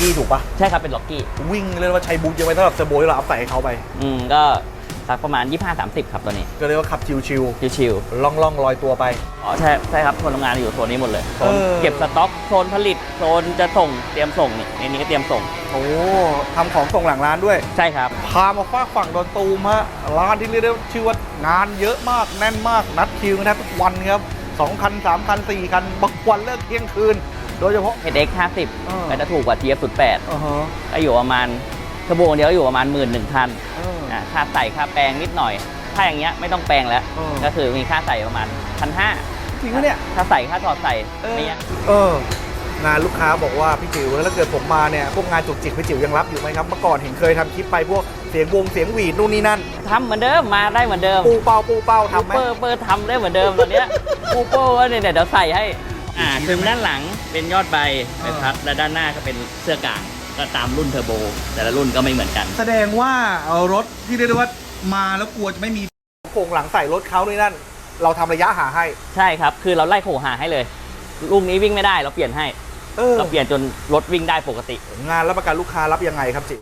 กี้ถูกปะใช่ครับเป็นล็อกกี้วิ่งเรียกว่าใช้บูทเยอะไปสำหรับเซอร์โบที่เราอัพใส่ให้เขาไป อืมก็สักประมาณ 25-30 ครับตัวนี้ ก็เรียกว่าขับชิวชิวๆล่องล่องๆลอยตัวไปๆอ๋อใช่ใช่ครับคนทำงานอยู่โซนนี้หมดเลยโซนเออ เก็บสต็อกโซนผลิตโซนจะส่งเตรียมส่งนี่ในนี้ก็เตรียมส่งโอ้ทำของส่งหลังร้านด้วย ใช่ครับ พามาฟากฝั่งดอนตูมฮะร้านที่เรียกได้ว่าชื่อว่างานเยอะมากแน่นมากนัดคิวกันแทบทุกวันครับสองคันสามคันสี่คันบางวันเลิกเที่ยงคืน โดยเฉพาะ HX เออ50ก็จะถูกกว่า TF 08อ่าฮะก็อยู่ประมาณเทอร์โบเดียวก็อยู่ประมาณ 1 1 0 0 0เอออ่าค่าใส่ค่าแปลงนิดหน่อย ถ้าอย่างเงี้ยไม่ต้องแปลงแล้วเออก็คือมีค่าใส่ประมาณพันห้าจริงปะเนี่ย ค่าใส่ค่าถอดใส่เออ เนี่ยเออ งานลูกค้าบอกว่าพี่จิ๋วแล้วถ้าเกิดผมมาเนี่ยพวกงานจุกจิกพี่จิ๋วยังรับอยู่ไหมครับเมื่อก่อนเห็นเคยทำคลิปไปพวกเสียงวงเสียงหวีดนู่นนี่นั่น ทำเหมือนเดิมมาได้เหมือนเดิมปูเป้าปูเป้าทำไหม เปอร์เปอร์ทำได้เหมือนเดิมตอนเนี้ยปูโป้ก็เนี่ยเดี๋ยวใส่ให้ อ่าคือด้านหลังเป็นยอดใบนะครับและด้านหน้าก็เป็นเสื้อกางก็ตามรุ่นเทอร์โบ แต่ละรุ่นก็ไม่เหมือนกัน แสดงว่าเอารถที่เรียกได้ว่ามาแล้วกลัวจะไม่มีโครงหลังใส่รถเขาด้วยนั่น เราทำระยะหาให้ ใช่ครับ คือเราไล่โขหาให้เลยลูกนี้วิ่งไม่ได้เราเปลี่ยนให้ เออเราเปลี่ยนจนรถวิ่งได้ปกติ งานรับประกันลูกค้ารับยังไงครับจิ๋ว